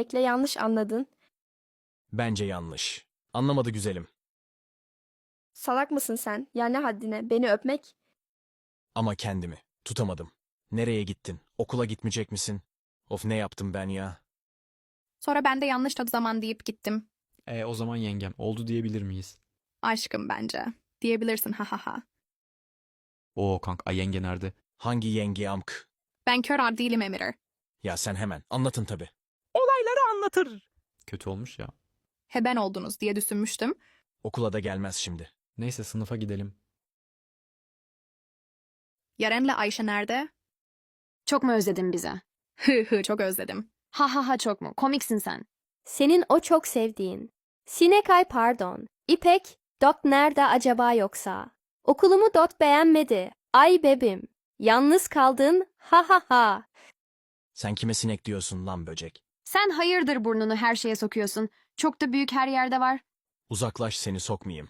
Bekle yanlış anladın. Bence yanlış. Anlamadı güzelim. Salak mısın sen? Ya ne haddine? Beni öpmek? Ama kendimi tutamadım. Nereye gittin? Okula gitmeyecek misin? Of ne yaptım ben ya? Sonra ben de yanlış tadı zaman deyip gittim. E o zaman yengem oldu diyebilir miyiz? Aşkım bence. Diyebilirsin ha ha ha. Oo kanka ay yenge nerede? Hangi yenge amk? Ben kör ad değilim Emir. Ya sen hemen anlatın tabi. Anlatır. Kötü olmuş ya. He ben oldunuz diye düşünmüştüm. Okula da gelmez şimdi. Neyse sınıfa gidelim. Yaren'le Ayşe nerede? Çok mu özledin bizi? Hı hı çok özledim. Ha ha ha çok mu? Komiksin sen. Senin o çok sevdiğin. Sinekay pardon. İpek, Dot nerede acaba yoksa? Okulumu Dot beğenmedi. Ay bebim. Yalnız kaldın. Ha ha ha. Sen kime sinek diyorsun lan böcek? Sen hayırdır burnunu her şeye sokuyorsun. Çok da büyük her yerde var. Uzaklaş seni sokmayayım.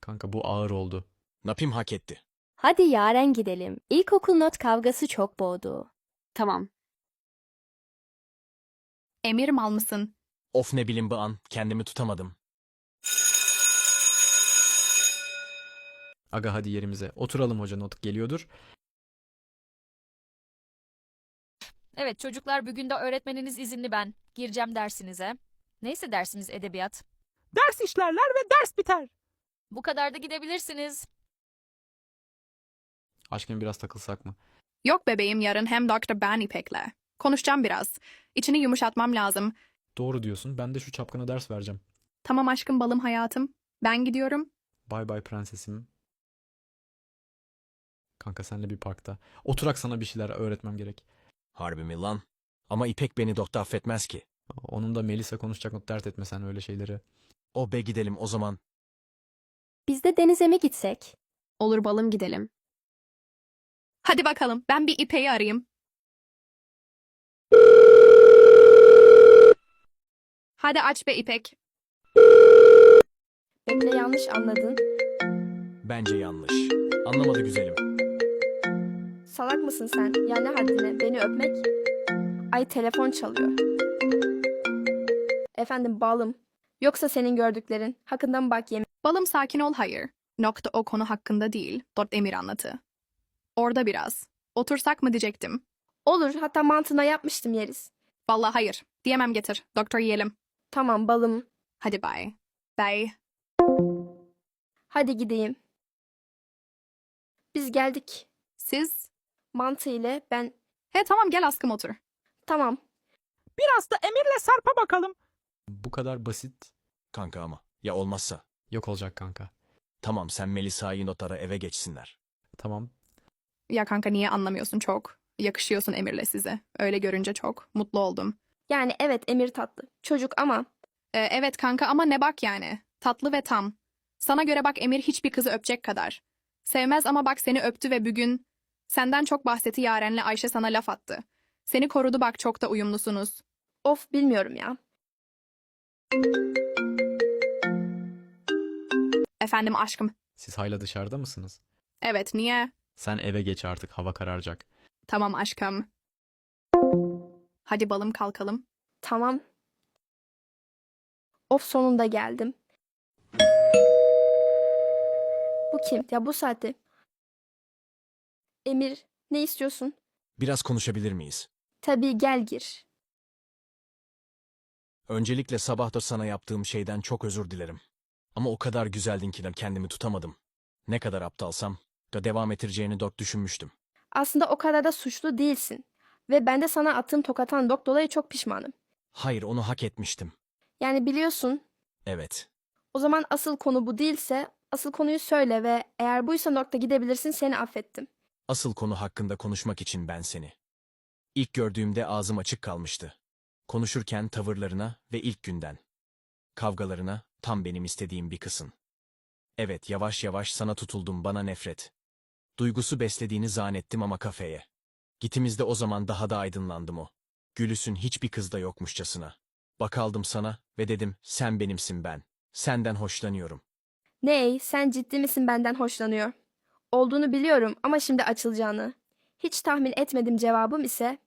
Kanka bu ağır oldu. Napim hak etti. Hadi yaren gidelim. İlkokul not kavgası çok boğdu. Tamam. Emir mal mısın? Of ne bileyim bu an kendimi tutamadım. Aga hadi yerimize. Oturalım hoca not geliyordur. Evet çocuklar bugün de öğretmeniniz izinli ben. Gireceğim dersinize. Neyse dersiniz edebiyat. Ders işlerler ve ders biter. Bu kadar da gidebilirsiniz. Aşkım biraz takılsak mı? Yok bebeğim yarın hem Dr. Ben İpek'le. Konuşacağım biraz. İçini yumuşatmam lazım. Doğru diyorsun. Ben de şu çapkına ders vereceğim. Tamam aşkım balım hayatım. Ben gidiyorum. Bay bay prensesim. Kanka senle bir parkta. Oturak sana bir şeyler öğretmem gerek. Harbi mi lan? Ama İpek beni dokta affetmez ki. Onun da Melisa konuşacak not dert etme sen öyle şeyleri. O be gidelim o zaman. Biz de denize mi gitsek? Olur balım gidelim. Hadi bakalım ben bir İpek'i arayayım. Hadi aç be İpek. Bekle yanlış anladın. Bence yanlış. Anlamadı güzelim. Salak mısın sen? Ya ne haddine? Beni öpmek? Ay telefon çalıyor. Efendim balım. Yoksa senin gördüklerin. Hakkından bak yemin. Balım sakin ol hayır. Nokta o konu hakkında değil. Dört Emir anlatı. Orada biraz. Otursak mı diyecektim. Olur hatta mantığına yapmıştım yeriz. Vallahi hayır. Diyemem getir. Doktor yiyelim. Tamam balım. Hadi bye. Bye. Hadi gideyim. Biz geldik. Siz? Mantı ile ben... He tamam gel askım otur. Tamam. Biraz da Emir'le Sarp'a bakalım. Bu kadar basit. Kanka ama. Ya olmazsa. Yok olacak kanka. Tamam sen Melisa'yı notara eve geçsinler. Tamam. Ya kanka niye anlamıyorsun çok? Yakışıyorsun Emir'le size. Öyle görünce çok. Mutlu oldum. Yani evet Emir tatlı. Çocuk ama Ee, evet kanka ama ne bak yani. Tatlı ve tam. Sana göre bak Emir hiçbir kızı öpecek kadar. Sevmez ama bak seni öptü ve bugün... Senden çok bahsetti Yaren'le Ayşe sana laf attı. Seni korudu bak çok da uyumlusunuz. of bilmiyorum ya. Efendim aşkım. Siz hala dışarıda mısınız? Evet niye? Sen eve geç artık hava kararacak. Tamam aşkım. Hadi balım kalkalım. Tamam. Of sonunda geldim. Bu kim? Ya bu saatte. Emir, ne istiyorsun? Biraz konuşabilir miyiz? Tabii gel gir. Öncelikle sabah da sana yaptığım şeyden çok özür dilerim. Ama o kadar güzeldin ki de kendimi tutamadım. Ne kadar aptalsam da devam ettireceğini dört düşünmüştüm. Aslında o kadar da suçlu değilsin. Ve ben de sana attığım tokatan dok dolayı çok pişmanım. Hayır onu hak etmiştim. Yani biliyorsun, Evet. o zaman asıl konu bu değilse asıl konuyu söyle ve eğer buysa nokta gidebilirsin seni affettim. Asıl konu hakkında konuşmak için ben seni. İlk gördüğümde ağzım açık kalmıştı. Konuşurken tavırlarına ve ilk günden. Kavgalarına tam benim istediğim bir kısım. Evet yavaş yavaş sana tutuldum bana nefret. Duygusu beslediğini zannettim ama kafeye. Gitimizde o zaman daha da aydınlandım o. Gülüsün hiçbir kızda yokmuşçasına. Bakaldım sana ve dedim sen benimsin ben. Senden hoşlanıyorum. Ney, sen ciddi misin benden hoşlanıyor? Olduğunu biliyorum ama şimdi açılacağını. Hiç tahmin etmedim cevabım ise